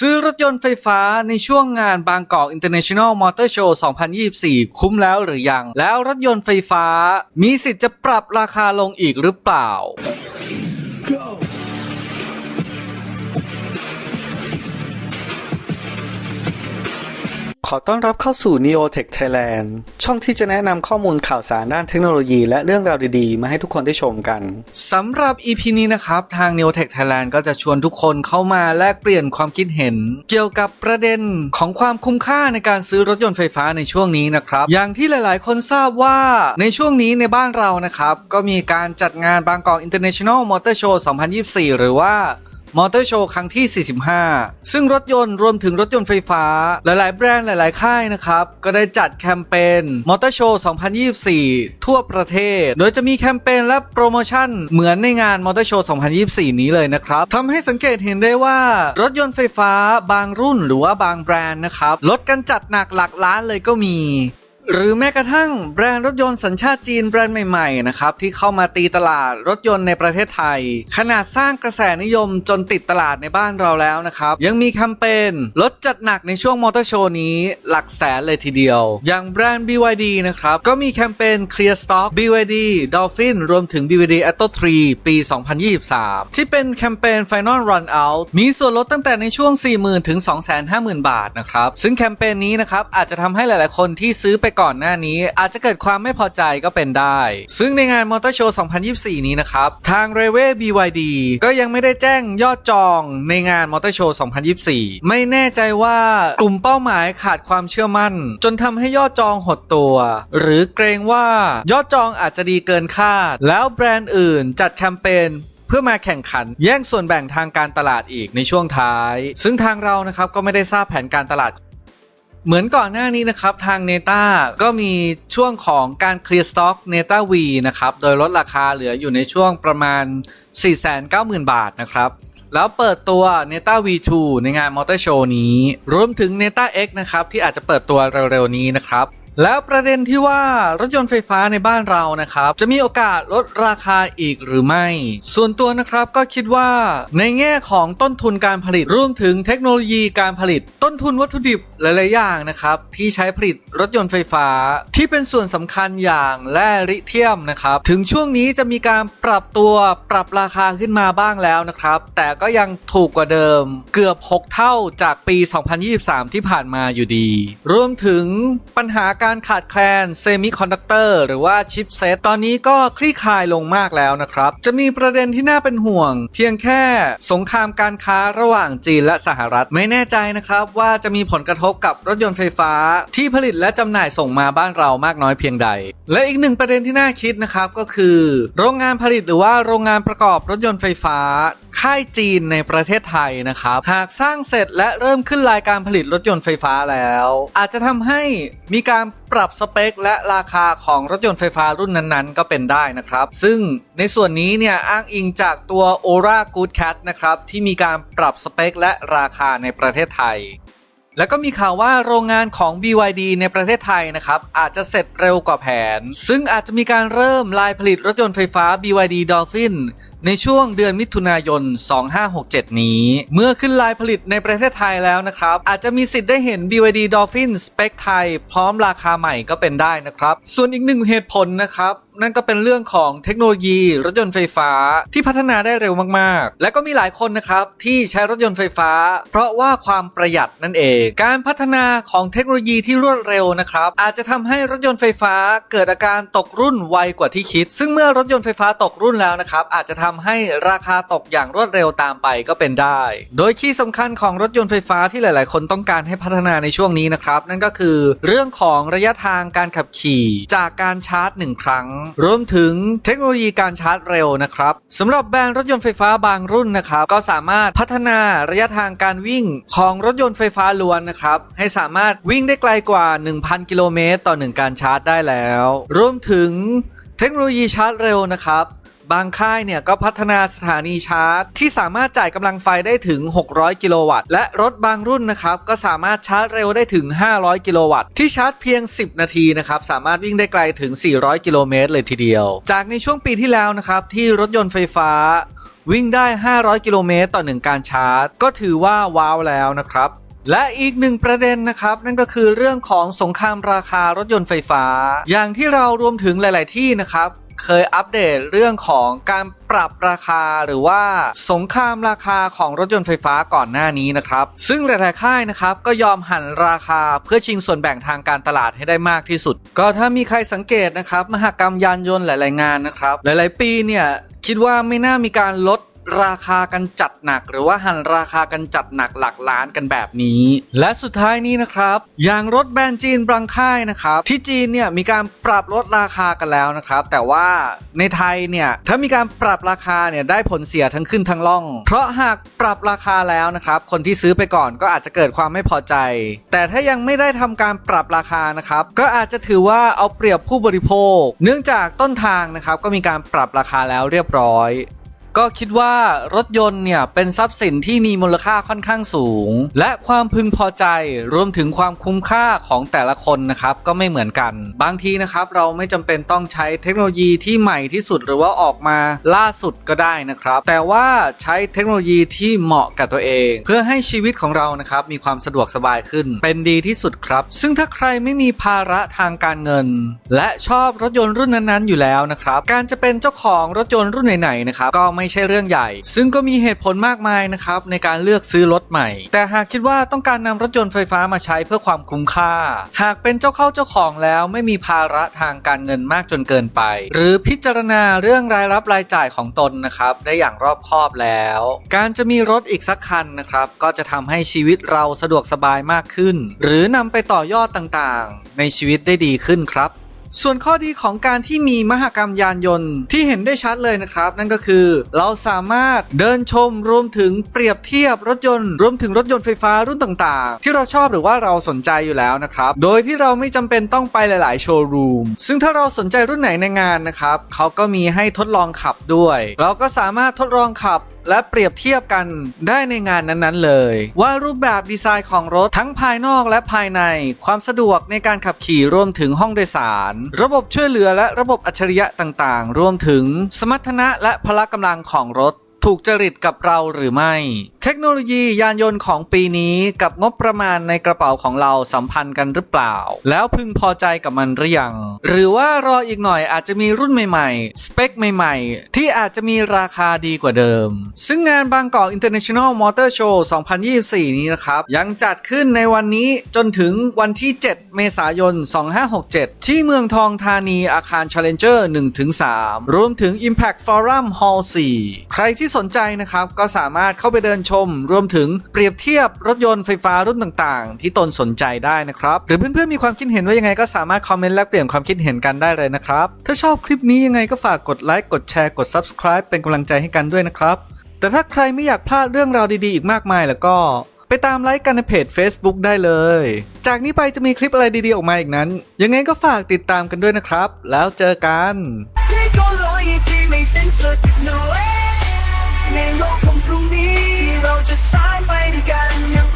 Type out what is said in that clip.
ซื้อรถยนต์ไฟฟ้าในช่วงงานบางกอก International Motor Show 2024 คุ้มแล้วหรือยัง แล้วรถยนต์ไฟฟ้า มีสิทธิ์จะปรับราคาลงอีกหรือเปล่า ขอต้อนรับเข้าสู่ Neotech Thailand ช่องที่จะแนะนำข้อมูลข่าวสารด้านเทคโนโลยี และเรื่องราวดีๆ มาให้ทุกคนได้ชมกัน สำหรับ EP นี้นะครับ ทาง Neotech Thailand ก็จะชวนทุกคนเข้ามาแลกเปลี่ยนความคิดเห็น เกี่ยวกับประเด็นของความคุ้มค่าในการซื้อรถยนต์ไฟฟ้าในช่วงนี้นะครับ อย่างที่หลายๆ คนทราบว่าในช่วงนี้ในบ้านเรานะครับ ก็มีการจัดงานบางกอก International Motor Show 2024 หรือว่า มอเตอร์โชว์ครั้งที่ 45 ซึ่งรถยนต์รวมถึงรถยนต์ไฟฟ้า หลาย ๆ แบรนด์หลาย ๆ ค่ายนะครับ ก็ได้จัดแคมเปญมอเตอร์โชว์2024 ทั่วประเทศ โดยจะมีแคมเปญและโปรโมชั่นเหมือนในงานมอเตอร์โชว์2024 นี้เลยนะครับทำให้สังเกตเห็นได้ว่ารถยนต์ไฟฟ้าบางรุ่นหรือว่าบางแบรนด์นะครับลดกันจัดหนักหลักล้านเลยก็มี หรือแม้กระทั่งแบรนด์รถยนต์สัญชาติจีนแบรนด์ใหม่ๆนะครับที่เข้ามาตีตลาดรถยนต์ในประเทศไทย ขนาดสร้างกระแสนิยมจนติดตลาดในบ้านเราแล้วนะครับ ยังมีแคมเปญลดจัดหนักในช่วงมอเตอร์โชว์นี้หลักแสนเลยทีเดียว อย่างแบรนด์ BYD นะครับ ก็มีแคมเปญ Clear Stock BYD Dolphin รวมถึง BYD Atto 3 ปี 2023 ที่เป็นแคมเปญ Final Run Out มีส่วนลดตั้งแต่ในช่วง 40,000 ถึง 250,000 บาทนะครับซึ่งแคมเปญนี้นะครับอาจจะทำให้หลาย ๆ คนที่ซื้อไปก่อนหน้านี้อาจจะเกิดความไม่พอใจก็เป็นได้ ซึ่งในงานมอเตอร์โชว์ 2024 นี้นะครับ ทาง r a i l w a y BYD ก็ยังไม่ได้แจ้งยอดจองในงานมอเตอร์โชว์ 2024 ไม่แน่ใจว่ากลุ่มเป้าหมายขาดความเชื่อมั่น จนทำให้ยอดจองหดตัว หรือเกรงว่ายอดจองอาจจะดีเกินคาด แล้วแบรนด์อื่นจัดแคมเปญเพื่อมาแข่งขันแย่งส่วนแบ่งทางการตลาดอีกในช่วงท้าย ซึ่งทางเรานะครับก็ไม่ได้ทราบแผนการตลาด เหมือนก่อนหน้านี้นะครับ ทางเนต้าก็มีช่วงของการ Clear Stock n e t a V นะครับ โดยลดราคาเหลืออยู่ในช่วงประมาณ 490,000 บาทนะครับ แล้วเปิดตัว n e t a V2 ในงานมอเตอร์โชว์นี้ รวมถึง n e t a X นะครับ ที่อาจจะเปิดตัวเร็วๆนี้นะครับแล้วประเด็นที่ว่ารถยนต์ไฟฟ้าในบ้านเรานะครับ จะมีโอกาสลดราคาอีกหรือไม่ ส่วนตัวนะครับก็คิดว่าในแง่ของต้นทุนการผลิตรวมถึงเทคโนโลยีการผลิต ต้นทุนวัตถุดิบหลาย ๆ อย่างนะครับ ที่ใช้ผลิตรถยนต์ไฟฟ้า ที่เป็นส่วนสำคัญอย่างแร่ลิเธียมนะครับ ถึงช่วงนี้จะมีการปรับตัวปรับราคาขึ้นมาบ้างแล้วนะครับ แต่ก็ยังถูกกว่าเดิมเกือบ 6 เท่าจากปี 2023 ที่ผ่านมาอยู่ดี รวมถึงปัญหาการขาดแคลนเซมิคอนดักเตอร์หรือว่าชิปเซตตอนนี้ก็คลี่คลายลงมากแล้วนะครับ จะมีประเด็นที่น่าเป็นห่วง เพียงแค่สงครามการค้าระหว่างจีนและสหรัฐไม่แน่ใจนะครับว่าจะมีผลกระทบกับรถยนต์ไฟฟ้าที่ผลิตและจำหน่ายส่งมาบ้านเรามากน้อยเพียงใด และอีกหนึ่งประเด็นที่น่าคิดนะครับก็คือ โรงงานผลิตหรือว่าโรงงานประกอบรถยนต์ไฟฟ้า ค่ายจีนในประเทศไทยนะครับหากสร้างเสร็จและเริ่มขึ้นรายการผลิตรถยนต์ไฟฟ้าแล้ว อาจจะทำให้มีการปรับสเปค และราคาของรถยนต์ไฟฟ้ารุ่นนั้นๆ ก็เป็นได้นะครับ ซึ่งในส่วนนี้เนี่ยอ้างอิงจากตัว Ora Good Cat นะครับที่มีการปรับสเปค และราคาในประเทศไทย แล้วก็มีข่าวว่าโรงงานของ BYD ในประเทศไทยนะครับ อาจจะเสร็จเร็วกว่าแผน ซึ่งอาจจะมีการเริ่มลายผลิตรถยนต์ไฟฟ้า BYD Dolphin ในช่วงเดือนมิถุนายน 2567 นี้ เมื่อขึ้นลายผลิตในประเทศไทยแล้วนะครับ อาจจะมีสิทธิ์ได้เห็น BYD Dolphin สเปคไทย พร้อมราคาใหม่ก็เป็นได้นะครับ ส่วนอีกหนึ่งเหตุผลนะครับ นั่นก็เป็นเรื่องของเทคโนโลยีรถยนต์ไฟฟ้าที่พัฒนาได้เร็วมากๆ และก็มีหลายคนนะครับที่ใช้รถยนต์ไฟฟ้า เพราะว่าความประหยัดนั่นเอง การพัฒนาของเทคโนโลยีที่รวดเร็วนะครับอาจจะทำให้รถยนต์ไฟฟ้าเกิดอาการตกรุ่นไวกว่าที่คิด ซึ่งเมื่อรถยนต์ไฟฟ้าตกรุ่นแล้วนะครับอาจจะทำให้ราคาตกอย่างรวดเร็วตามไปก็เป็นได้ โดยคีย์สำคัญของรถยนต์ไฟฟ้าที่หลาย ๆ คนต้องการให้พัฒนาในช่วงนี้นะครับ นั่นก็คือเรื่องของระยะทางการขับขี่ จากการชาร์จ 1 ครั้ง รวมถึงเทคโนโลยีการชาร์จเร็วนะครับสำหรับแบรนด์รถยนต์ไฟฟ้าบางรุ่นนะครับก็สามารถพัฒนาระยะทางการวิ่งของรถยนต์ไฟฟ้าล้วนนะครับให้สามารถวิ่งได้ไกลกว่า 1,000 กิโลเมตร ต่อ 1 การชาร์จได้แล้ว รวมถึงเทคโนโลยีชาร์จเร็วนะครับ บางค่ายเนี่ยก็พัฒนาสถานีชาร์จ ที่สามารถจ่ายกำลังไฟได้ถึง 600 กิโลวัตต์และรถบางรุ่นนะครับก็สามารถชาร์จเร็วได้ถึง 500 กิโลวัตต์ที่ชาร์จเพียง 10 นาทีนะครับสามารถวิ่งได้ไกลถึง 400 กิโลเมตรเลยทีเดียว จากในช่วงปีที่แล้วนะครับที่รถยนต์ไฟฟ้าวิ่งได้ 500 กิโลเมตรต่อหนึ่งการชาร์จ ก็ถือว่าว้าวแล้วนะครับ และอีกหนึ่งประเด็นนะครับ นั่นก็คือเรื่องของสงครามราคารถยนต์ไฟฟ้า อย่างที่เรารวมถึงหลาย ๆ ที่นะครับ เคยอัปเดตเรื่องของการปรับราคาหรือว่าสงครามราคาของรถยนต์ไฟฟ้าก่อนหน้านี้นะครับ ซึ่งหลายๆค่ายนะครับก็ยอมหันราคาเพื่อชิงส่วนแบ่งทางการตลาดให้ได้มากที่สุด ก็ถ้ามีใครสังเกตนะครับ มหกรรมยานยนต์หลาย ๆ งานนะครับ หลาย ๆ ปีเนี่ยคิดว่าไม่น่ามีการลด ราคากันจัดหนัก หรือว่าหันราคากันจัดหนักหลักล้านกันแบบนี้ และสุดท้ายนี้นะครับอย่างรถแบรนด์จีนบางค่ายนะครับที่จีนเนี่ยมีการปรับลดราคากันแล้วนะครับ แต่ว่าในไทยเนี่ยถ้ามีการปรับราคาเนี่ยได้ผลเสียทั้งขึ้นทั้งล่อง เพราะหากปรับราคาแล้วนะครับคนที่ซื้อไปก่อนก็อาจจะเกิดความไม่พอใจ แต่ถ้ายังไม่ได้ทำการปรับราคานะครับก็อาจจะถือว่าเอาเปรียบผู้บริโภค เนื่องจากต้นทางนะครับก็มีการปรับราคาแล้วเรียบร้อย ก็คิดว่ารถยนต์เนี่ยเป็นทรัพย์สินที่มีมูลค่าค่อนข้างสูง และความพึงพอใจรวมถึงความคุ้มค่าของแต่ละคนนะครับก็ไม่เหมือนกัน บางทีนะครับเราไม่จำเป็นต้องใช้เทคโนโลยีที่ใหม่ที่สุดหรือว่าออกมาล่าสุดก็ได้นะครับ แต่ว่าใช้เทคโนโลยีที่เหมาะกับตัวเอง เพื่อให้ชีวิตของเรานะครับมีความสะดวกสบายขึ้น เป็นดีที่สุดครับ ซึ่งถ้าใครไม่มีภาระทางการเงิน และชอบรถยนต์รุ่นนั้นๆอยู่แล้วนะครับการจะเป็นเจ้าของรถยนต์รุ่นไหนๆนะครับก็ไม่ใช่เรื่องใหญ่ ซึ่งก็มีเหตุผลมากมายนะครับในการเลือกซื้อรถใหม่ แต่หากคิดว่าต้องการนำรถยนต์ไฟฟ้ามาใช้เพื่อความคุ้มค่า หากเป็นเจ้าเข้าเจ้าของแล้วไม่มีภาระทางการเงินมากจนเกินไป หรือพิจารณาเรื่องรายรับรายจ่ายของตนนะครับได้อย่างรอบคอบแล้ว การจะมีรถอีกสักคันนะครับก็จะทำให้ชีวิตเราสะดวกสบายมากขึ้น หรือนำไปต่อยอดต่างๆ ในชีวิตได้ดีขึ้นครับ ส่วนข้อดีของการที่มีมหกรรมยานยนต์ที่เห็นได้ชัดเลยนะครับ นั่นก็คือเราสามารถเดินชมรวมถึงเปรียบเทียบรถยนต์ รวมถึงรถยนต์ไฟฟ้ารุ่นต่างๆ ที่เราชอบหรือว่าเราสนใจอยู่แล้วนะครับ โดยที่เราไม่จำเป็นต้องไปหลายๆโชว์รูมซึ่งถ้าเราสนใจรุ่นไหนในงานนะครับเขาก็มีให้ทดลองขับด้วย เราก็สามารถทดลองขับ และเปรียบเทียบกันได้ในงานนั้นๆเลย ว่ารูปแบบดีไซน์ของรถทั้งภายนอกและภายใน ความสะดวกในการขับขี่รวมถึงห้องโดยสาร ระบบช่วยเหลือและระบบอัจฉริยะต่างๆ รวมถึงสมรรถนะและพละกำลังของรถ ถูกจริตกับเราหรือไม่ เทคโนโลยียานยนต์ของปีนี้กับงบประมาณในกระเป๋าของเราสัมพันธ์กันหรือเปล่า แล้วพึงพอใจกับมันหรือยัง หรือว่ารออีกหน่อยอาจจะมีรุ่นใหม่ๆ สเปคใหม่ๆ ที่อาจจะมีราคาดีกว่าเดิม ซึ่งงานบางกอก International Motor Show 2024 นี้นะครับ ยังจัดขึ้นในวันนี้จนถึงวันที่ 7 เมษายน 2567 ที่เมืองทองธานีอาคาร Challenger 1-3 รวมถึง Impact Forum Hall 4 ใครที่สนใจนะครับ ก็สามารถเข้าไปเดินชม รวมถึงเปรียบเทียบรถยนต์ไฟฟ้ารุ่นต่างๆ ที่ตนสนใจได้นะครับ หรือเพื่อนๆมีความคิดเห็นว่ายังไงก็สามารถคอมเมนต์แลกเปลี่ยนความคิดเห็นกันได้เลยนะครับ ถ้าชอบคลิปนี้ยังไงก็ฝากกดไลค์กดแชร์กด Subscribe เป็นกำลังใจให้กันด้วยนะครับ แต่ถ้าใครไม่อยากพลาดเรื่องราวดีๆอีกมากมายแล้วก็ ไปตามไลค์กันในเพจ Facebook ได้เลย จากนี้ไปจะมีคลิปอะไรดีๆออกมาอีกนั้น ยังไงก็ฝากติดตามกันด้วยนะครับ แล้วเจอกัน no way ในโลกของพรุ่งนี้ ที่เราจะสางไปด้วยกันยัง